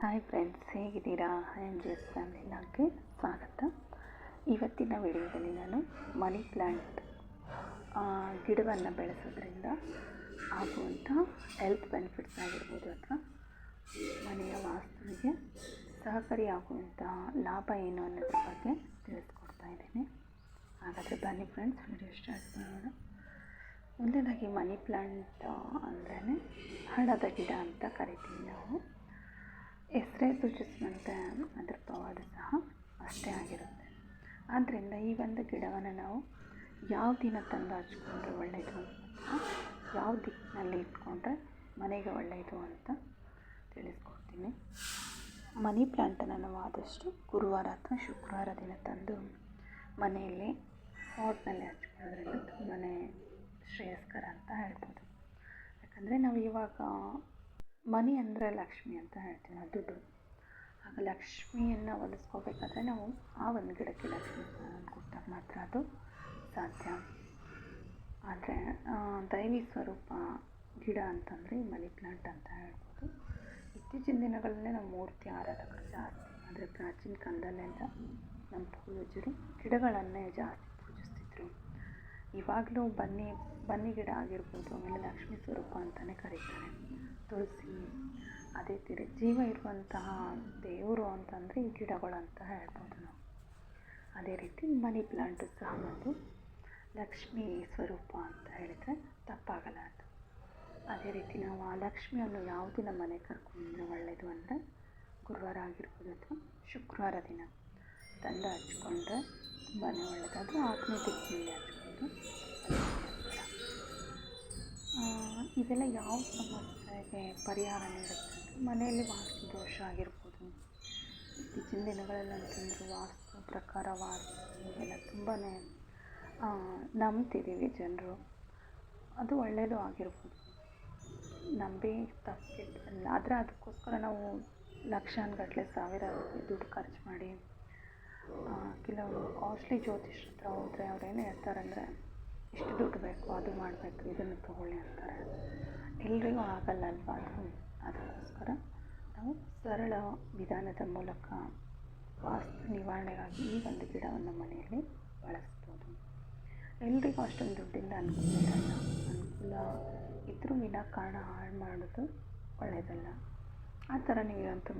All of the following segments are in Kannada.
ಹಾಯ್ ಫ್ರೆಂಡ್ಸ್ ಹೇಗಿದ್ದೀರಾ? ಎನ್ ಜಿ ಎಸ್ ಫ್ಯಾಮಿಲಿ ಲಾಗ್ಗೆ ಸ್ವಾಗತ. ಇವತ್ತಿನ ವಿಡಿಯೋದಲ್ಲಿ ನಾನು ಮನಿ ಪ್ಲ್ಯಾಂಟ್ ಗಿಡವನ್ನು ಬೆಳೆಸೋದ್ರಿಂದ ಆಗುವಂಥ ಹೆಲ್ತ್ ಬೆನಿಫಿಟ್ಸ್ ಆಗಿರ್ಬೋದು ಅಥವಾ ಮನೆಯ ವಾಸ್ತುವಿಗೆ ಸಹಕಾರಿಯಾಗುವಂತಹ ಲಾಭ ಏನು ಅನ್ನೋದ್ರ ಬಗ್ಗೆ ತಿಳಿಸ್ಕೊಡ್ತಾ ಇದ್ದೀನಿ. ಹಾಗಾದರೆ ಬನ್ನಿ ಫ್ರೆಂಡ್ಸ್ ವಿಡಿಯೋ ಸ್ಟಾರ್ಟ್ ಮಾಡೋಣ. ಮೊದಲನೇದಾಗಿ ಮನಿ ಪ್ಲ್ಯಾಂಟ್ ಅಂದ್ರೇ ಹಣದ ಗಿಡ ಅಂತ ಕರಿತೀವಿ ನಾವು. ಹೆಸರೇ ಸೂಚಿಸಿದಂತೆ ಅದರ ಪವಾಡ ಸಹ ಅಷ್ಟೇ ಆಗಿರುತ್ತೆ. ಆದ್ದರಿಂದ ಈ ಒಂದು ಗಿಡವನ್ನು ನಾವು ಯಾವ ದಿನ ತಂದು ಹಚ್ಕೊಂಡ್ರೆ ಒಳ್ಳೆಯದು ಯಾವ ದಿಕ್ಕಿನಲ್ಲಿ ಇಟ್ಕೊಂಡ್ರೆ ಮನೆಗೆ ಒಳ್ಳೆಯದು ಅಂತ ತಿಳಿಸ್ಕೊಡ್ತೀನಿ. ಮನಿ ಪ್ಲ್ಯಾಂಟನ್ನು ನಾವು ಆದಷ್ಟು ಗುರುವಾರ ಅಥವಾ ಶುಕ್ರವಾರ ದಿನ ತಂದು ಮನೆಯಲ್ಲಿ ಪಾಟ್ನಲ್ಲಿ ಹಚ್ಕೊಳ್ಳೋದ್ರಿಂದ ತುಂಬಾ ಶ್ರೇಯಸ್ಕರ ಅಂತ ಹೇಳ್ಬೋದು. ಯಾಕಂದರೆ ನಾವು ಇವಾಗ ಮನಿ ಅಂದರೆ ಲಕ್ಷ್ಮಿ ಅಂತ ಹೇಳ್ತೀವಿ ನಾವು, ದುಡ್ಡು. ಆಗ ಲಕ್ಷ್ಮಿಯನ್ನು ಒಲಿಸ್ಕೋಬೇಕಾದ್ರೆ ನಾವು ಆ ಒಂದು ಗಿಡಕ್ಕೆ ಲಕ್ಷ್ಮಿ ಕೊಟ್ಟಾಗ ಮಾತ್ರ ಅದು ಸಾಧ್ಯ. ಆದರೆ ದೈವಿ ಸ್ವರೂಪ ಗಿಡ ಅಂತಂದರೆ ಮನಿ ಪ್ಲಾಂಟ್ ಅಂತ ಹೇಳ್ಬೋದು. ಇತ್ತೀಚಿನ ದಿನಗಳಲ್ಲೇ ನಾವು ಮೂರ್ತಿ ಆರಾಧಕರು ಜಾಸ್ತಿ ಅಂದರೆ ಪ್ರಾಚೀನ ಕಾಲದಲ್ಲೆಲ್ಲ ನಮ್ಮ ಪೂರ್ವಜರು ಗಿಡಗಳನ್ನೇ ಜಾಸ್ತಿ ಇವಾಗಲೂ ಬನ್ನಿ ಬನ್ನಿ ಗಿಡ ಆಗಿರ್ಬೋದು, ಆಮೇಲೆ ಲಕ್ಷ್ಮೀ ಸ್ವರೂಪ ಅಂತಲೇ ಕರೀತಾರೆ. ತುಳಸಿ, ಅದೇ ತೀರ ಜೀವ ಇರುವಂತಹ ದೇವರು ಅಂತಂದರೆ ಈ ಗಿಡಗಳು ಅಂತ ಹೇಳ್ಬೋದು ನಾವು. ಅದೇ ರೀತಿ ಮನಿ ಪ್ಲಾಂಟು ಸಹ ಒಂದು ಲಕ್ಷ್ಮೀ ಸ್ವರೂಪ ಅಂತ ಹೇಳಿದರೆ ತಪ್ಪಾಗಲ್ಲ ಅದು. ಅದೇ ರೀತಿ ನಾವು ಆ ಲಕ್ಷ್ಮಿಯನ್ನು ಯಾವ ದಿನ ಮನೆ ಕರ್ಕೊಂಡ್ರೆ ಒಳ್ಳೆಯದು ಅಂದರೆ ಗುರುವಾರ ಆಗಿರ್ಬೋದು ಅಥವಾ ಶುಕ್ರವಾರ ದಿನ. ತಂದು ಹಚ್ಕೊಂಡ್ರೆ ತುಂಬಾ ಒಳ್ಳೆಯದು ಅದು ಆಗ್ನೇಯ ದಿಕ್ಕಿನಲ್ಲಿ ಹಚ್ಕೊಂಡು ಇದೆಲ್ಲ ಯಾವ ಸಮಸ್ಯೆಗೆ ಪರಿಹಾರ ನೀಡುತ್ತೆ? ಮನೆಯಲ್ಲಿ ವಾಸ್ತು ದೋಷ ಆಗಿರ್ಬೋದು. ಇತ್ತೀಚಿನ ದಿನಗಳಲ್ಲಿ ಅಂತಂದ್ರೆ ವಾಸ್ತು ಪ್ರಕಾರ ವಾಸ್ತು ಇದೆಲ್ಲ ತುಂಬಾ ನಂಬ್ತಿದ್ದೀವಿ ಜನರು. ಅದು ಒಳ್ಳೆಯದು ಆಗಿರ್ಬೋದು. ನಂಬಿ ತಪ್ಪಿಲ್ಲ. ಆದರೆ ಅದಕ್ಕೋಸ್ಕರ ನಾವು ಲಕ್ಷಾನುಗಟ್ಟಲೆ ಸಾವಿರ ದುಡ್ಡು ಖರ್ಚು ಮಾಡಿ ಕೆಲವರು ಕಾಸ್ಟ್ಲಿ ಜ್ಯೋತಿಷ್ ಹತ್ರ ಹೋದರೆ ಅವ್ರು ಏನು ಹೇಳ್ತಾರಂದರೆ ಇಷ್ಟು ದುಡ್ಡು ಬೇಕು, ಅದು ಮಾಡಬೇಕು, ಇದನ್ನು ತಗೊಳ್ಳಿ ಅಂತಾರೆ. ಎಲ್ರಿಗೂ ಆಗಲ್ಲ ಅಲ್ವಾ ಅದು? ಅದಕ್ಕೋಸ್ಕರ ನಾವು ಸರಳ ವಿಧಾನದ ಮೂಲಕ ವಾಸ್ತು ನಿವಾರಣೆಗಾಗಿ ಈ ಒಂದು ಗಿಡವನ್ನು ಮನೆಯಲ್ಲಿ ಬಳಸ್ಬೋದು. ಎಲ್ರಿಗೂ ಅಷ್ಟೊಂದು ದುಡ್ಡಿಂದ ಅನುಕೂಲ ಇರಲ್ಲ ಅನುಕೂಲ ಇದ್ರೂ ವಿನಾಕಾರಣ ಹಾಳು ಮಾಡೋದು ಒಳ್ಳೆಯದಲ್ಲ ಆ ಥರ ನೀವಂತೂ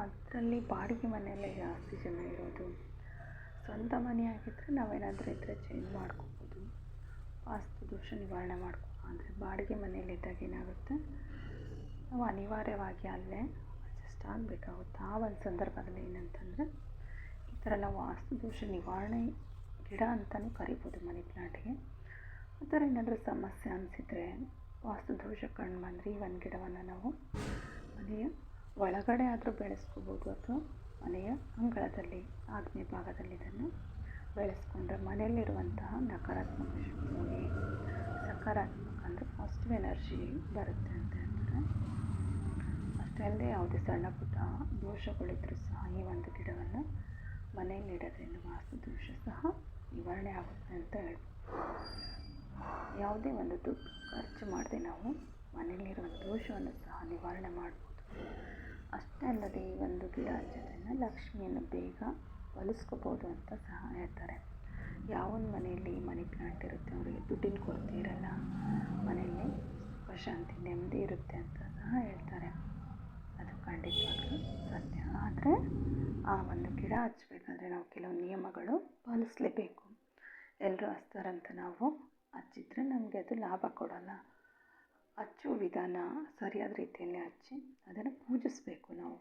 ಅದರಲ್ಲಿ ಬಾಡಿಗೆ ಮನೆಯಲ್ಲೇ ಜಾಸ್ತಿ ಜನ ಇರೋದು. ಸ್ವಂತ ಮನೆ ಆಗಿದ್ದರೆ ನಾವೇನಾದರೂ ಇದ್ದರೆ ಚೇಂಜ್ ಮಾಡ್ಕೋಬೋದು. ವಾಸ್ತು ದೋಷ ನಿವಾರಣೆ ಮಾಡ್ಕೊ ಅಂದರೆ ಬಾಡಿಗೆ ಮನೆಯಲ್ಲಿದ್ದಾಗ ಏನಾಗುತ್ತೆ? ನಾವು ಅನಿವಾರ್ಯವಾಗಿ ಅಲ್ಲೇ ಅಡ್ಜಸ್ಟ್ ಆಗಬೇಕಾಗುತ್ತೆ. ಆ ಒಂದು ಸಂದರ್ಭದಲ್ಲಿ ಏನಂತಂದರೆ, ಈ ಥರ ನಾವು ವಾಸ್ತು ದೋಷ ನಿವಾರಣೆ ಗಿಡ ಅಂತಲೂ ಕರಿಬೋದು ಮನಿ ಪ್ಲಾಂಟ್ಗೆ. ಆ ಥರ ಏನಾದರೂ ಸಮಸ್ಯೆ ಅನಿಸಿದರೆ ವಾಸ್ತು ದೋಷ ಕಂಡು ಬಂದರೆ ಈ ಒಂದು ಗಿಡವನ್ನು ನಾವು ಮನೆಯ ಒಳಗಡೆ ಆದರೂ ಬೆಳೆಸ್ಕೋಬೋದು ಅಥವಾ ಮನೆಯ ಅಂಗಳದಲ್ಲಿ, ಆಗ್ನೇಯ ಭಾಗದಲ್ಲಿ ಇದನ್ನು ಬೆಳೆಸ್ಕೊಂಡ್ರೆ ಮನೆಯಲ್ಲಿರುವಂತಹ ನಕಾರಾತ್ಮಕ ಶಕ್ತಿ ಸಕಾರಾತ್ಮಕ ಅಂದರೆ ಪಾಸಿಟಿವ್ ಎನರ್ಜಿ ಬರುತ್ತೆ ಅಂತ ಹೇಳ್ತಾರೆ. ಅಷ್ಟೇ ಅಲ್ಲದೆ ಯಾವುದೇ ಸಣ್ಣ ಪುಟ್ಟ ದೋಷಗಳಿದ್ದರೂ ಸಹ ಈ ಒಂದು ಗಿಡವನ್ನು ಮನೆಯಲ್ಲಿ ಇಡೋದ್ರಿಂದ ವಾಸ್ತು ದೋಷ ಸಹ ನಿವಾರಣೆ ಆಗುತ್ತೆ ಅಂತ ಹೇಳ್ಬೋದು. ಯಾವುದೇ ಒಂದು ದುಡ್ಡು ಖರ್ಚು ಮಾಡದೆ ನಾವು ಮನೆಯಲ್ಲಿರುವ ದೋಷವನ್ನು ಸಹ ನಿವಾರಣೆ ಮಾಡ್ಬೋದು. ಅಷ್ಟೇ ಅಲ್ಲದೆ ಈ ಒಂದು ಗಿಡ ಹಚ್ಚೋದ್ರಿಂದ ಲಕ್ಷ್ಮಿಯನ್ನು ಬೇಗ ಒಲಿಸ್ಕೋಬೋದು ಅಂತ ಸಹ ಹೇಳ್ತಾರೆ. ಯಾವೊಂದು ಮನೆಯಲ್ಲಿ ಮನಿ ಪ್ಲಾಂಟ್ ಇರುತ್ತೆ, ಅವರಿಗೆ ದುಡ್ಡಿನ ಕೊರತೆ ಇರಲ್ಲ. ಮನೆಯಲ್ಲಿ ಪ್ರಶಾಂತಿ, ನೆಮ್ಮದಿ ಇರುತ್ತೆ ಅಂತ ಸಹ ಹೇಳ್ತಾರೆ. ಅದು ಖಂಡಿತವಾಗ್ಲೂ ಸತ್ಯ. ಆದರೆ ಆ ಒಂದು ಗಿಡ ಹಚ್ಚಬೇಕಾದ್ರೆ ನಾವು ಕೆಲವು ನಿಯಮಗಳು ಪಾಲಿಸಲೇಬೇಕು. ಎಲ್ಲರೂ ಹಚ್ತಾರಂತ ನಾವು ಹಚ್ಚಿದ್ರೆ ನಮಗೆ ಅದು ಲಾಭ ಕೊಡೋಲ್ಲ. ಹಚ್ಚುವ ವಿಧಾನ ಸರಿಯಾದ ರೀತಿಯಲ್ಲಿ ಹಚ್ಚಿ ಅದನ್ನು ಪೂಜಿಸಬೇಕು ನಾವು.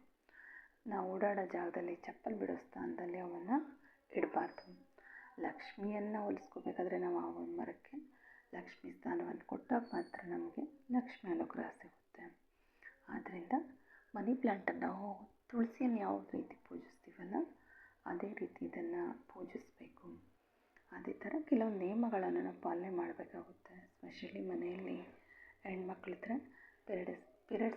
ನಾವು ಓಡಾಡೋ ಜಾಗದಲ್ಲಿ ಚಪ್ಪಲಿ ಬಿಡೋ ಸ್ಥಾನದಲ್ಲಿ ಅವನ್ನು ಇಡಬಾರ್ದು. ಲಕ್ಷ್ಮಿಯನ್ನು ಹೋಲಿಸ್ಕೋಬೇಕಾದ್ರೆ ನಾವು ಆ ಒಂದು ಮರಕ್ಕೆ ಲಕ್ಷ್ಮಿ ಸ್ಥಾನವನ್ನು ಕೊಟ್ಟಾಗ ಮಾತ್ರ ನಮಗೆ ಲಕ್ಷ್ಮಿ ಅನುಗ್ರಹ ಸಿಗುತ್ತೆ. ಆದ್ದರಿಂದ ಮನಿ ಪ್ಲ್ಯಾಂಟನ್ನು ನಾವು ತುಳಸಿಯನ್ನು ಯಾವ ರೀತಿ ಪೂಜಿಸ್ತೀವಲ್ಲ ಅದೇ ರೀತಿ ಇದನ್ನು ಪೂಜಿಸಬೇಕು. ಅದೇ ಥರ ಕೆಲವು ನಿಯಮಗಳನ್ನು ನಾವು ಪಾಲನೆ ಮಾಡಬೇಕಾಗುತ್ತೆ ಸ್ಪೆಷಲಿ ಮನೆಯಲ್ಲಿ. ಹೆಣ್ಮಕ್ಳಿದ್ರೆ ಪೀರಿಯಡ್ಸ್ ಪೀರಿಯಡ್ಸ್